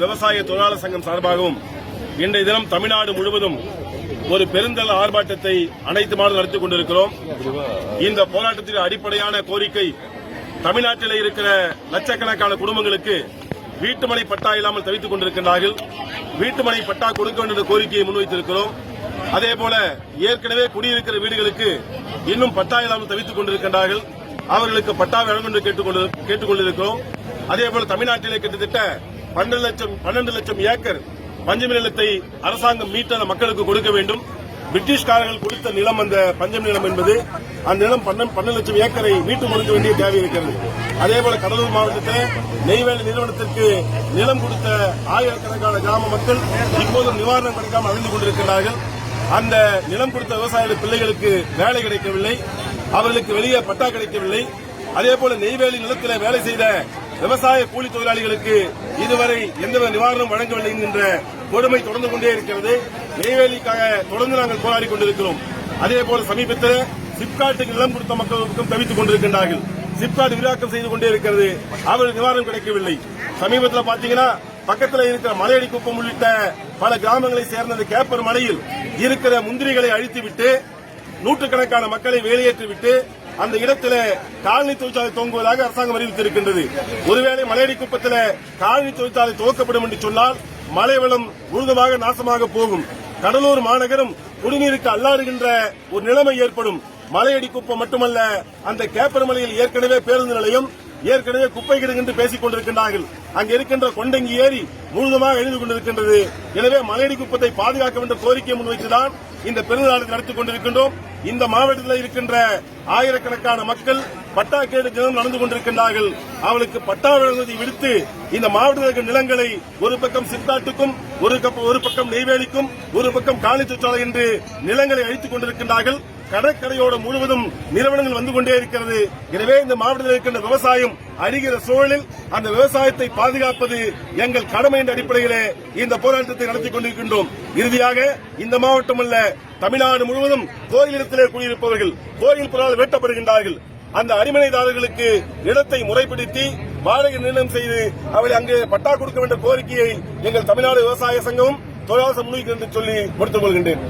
விவசாய தொழிலாளர் சங்கம் சார்பாகவும் இன்றைய தினம் தமிழ்நாடு முழுவதும் ஒரு பெருந்தல் ஆர்ப்பாட்டத்தை அனைத்து மாதம் நடத்திக் கொண்டிருக்கிறோம். இந்த போராட்டத்தின் அடிப்படையான கோரிக்கை தமிழ்நாட்டில் இருக்கிற லட்சக்கணக்கான குடும்பங்களுக்கு வீட்டுமனை பட்டா இல்லாமல் தவித்துக் கொண்டிருக்கிறார்கள் வீட்டுமனை பட்டா கொடுக்க வேண்டும் என்ற கோரிக்கையை முன்வைத்திருக்கிறோம். அதே போல ஏற்கனவே குடியிருக்கிற வீடுகளுக்கு இன்னும் பட்டா இல்லாமல் தவித்துக் கொண்டிருக்கின்றார்கள். அவர்களுக்கு பட்டா வழங்கும் என்று கேட்டுக்கொண்டு கேட்டுக்கொண்டிருக்கிறோம். அதே போல தமிழ்நாட்டிலே கிட்டத்தட்ட பன்னெண்டு லட்சம் பன்னெண்டு லட்சம் ஏக்கர் பஞ்சமி நிலத்தை அரசாங்கம் மீட்டு அந்த மக்களுக்கு கொடுக்க வேண்டும். பிரிட்டிஷ்காரர்கள் கொடுத்த நிலம் அந்த பஞ்சமி நிலம் என்பது அந்த நிலம் பன்னெண்டு லட்சம் ஏக்கரை மீட்டு கொடுக்க வேண்டிய தேவை இருக்கிறது. அதே போல கடலூர் மாவட்டத்தில் நெய்வேலி நிறுவனத்திற்கு நிலம் கொடுத்த ஆயிரக்கணக்கான கிராம மக்கள் இப்போதும் நிவாரணம் கிடைக்காமல் அழிந்து கொண்டிருக்கிறார்கள். அந்த நிலம் கொடுத்த விவசாய பிள்ளைகளுக்கு வேலை கிடைக்கவில்லை. அவர்களுக்கு வெளியே பட்டா கிடைக்கவில்லை. அதே போல நெய்வேலி நிலத்தில் வேலை செய்த விவசாய கூலி தொழிலாளிகளுக்கு இதுவரை எந்தவித நிவாரணம் வழங்கவில்லை என்கின்ற கொடுமை தொடர்ந்து கொண்டே இருக்கிறது. நெய்வேலிக்காக தொடர்ந்து நாங்கள் போராடி கொண்டிருக்கிறோம். அதே போல சமீபத்தில் சிப்காட்டுக்கு நிலம் கொடுத்த மக்களுக்கும் தவித்துக் கொண்டிருக்கின்றார்கள். சிப்காட் விரிவாக்கம் செய்து கொண்டே இருக்கிறது. அவர்கள் நிவாரணம் கிடைக்கவில்லை. சமீபத்தில் பாத்தீங்கன்னா பக்கத்தில் இருக்கிற மலையடி குப்பம் உள்ளிட்ட பல கிராமங்களை சேர்ந்த இந்த கேப்பர் மலையில் இருக்கிற முந்திரிகளை அழித்துவிட்டு நூற்றுக்கணக்கான மக்களை வெளியேற்றிவிட்டு அந்த இடத்துல காலனி தொழிற்சாலை துவங்குவதாக அரசாங்கம் அறிவித்திருக்கின்றது. ஒருவேளை மலையடி குப்பத்தில் காலனி தொழிற்சாலை துவக்கப்படும் என்று சொன்னால் மழை வெள்ளம் முழுதுமாக நாசமாக போகும். கடலூர் மாநகரம் குடிநீருக்கு அல்லாடுகின்ற ஒரு நிலைமை ஏற்படும். மலையடி குப்பம் மட்டுமல்ல அந்த கேப்பரமலையில் ஏற்கனவே பேருந்து நிலையம் ஏற்கனவே குப்பை என்று பேசிக் கொண்டிருக்கின்றார்கள். அங்கு இருக்கின்ற கொண்டங்கி ஏரி முழுதுமாக எழுந்து கொண்டிருக்கின்றது. எனவே மலையடி குப்பத்தை பாதுகாக்க வேண்டும் கோரிக்கையை முன்வைத்துதான் இந்த பெருநாளை நடத்திக் கொண்டிருக்கின்றோம். இந்த மாவட்டத்தில் இருக்கின்ற ஆயிரக்கணக்கான மக்கள் பட்டா கேடு தினம் நடந்து கொண்டிருக்கின்றார்கள். அவளுக்கு பட்டா வழங்குவதை விடுத்து இந்த மாவட்டத்தில் நிலங்களை ஒரு பக்கம் சித்தாட்டுக்கும் ஒரு கப்ப- ஒரு பக்கம் நெய்வேலிக்கும் ஒரு பக்கம் காலி சுற்றாலை என்று நிலங்களை அழித்துக் கொண்டிருக்கின்றார்கள். கடற்கரையோட முழுவதும் நிறுவனங்கள் வந்து கொண்டே இருக்கிறது. எனவே இந்த மாவட்டத்தில் இருக்கின்ற விவசாயம் அழிகிற சூழலில் அந்த விவசாயத்தை பாதுகாப்பது எங்கள் கடமை என்ற அடிப்படையிலே இந்த போராட்டத்தை நடத்தி கொண்டிருக்கின்றோம். இறுதியாக இந்த மாவட்டம் அல்ல தமிழ்நாடு முழுவதும் கோயிலிடத்திலே குடியிருப்பவர்கள் கோயில் பொருளால் வெட்டப்படுகின்றார்கள். அந்த அடிமனைதாரர்களுக்கு இடத்தை முறைப்படுத்தி வாடகை நிர்ணயம் செய்து அவளை அங்கு பட்டா கொடுக்க வேண்டிய கோரிக்கையை எங்கள் தமிழ்நாடு விவசாய சங்கமும் தொழிலாளர் முன்வைக்கிறது சொல்லி கொடுத்துக் கொள்கின்றேன்.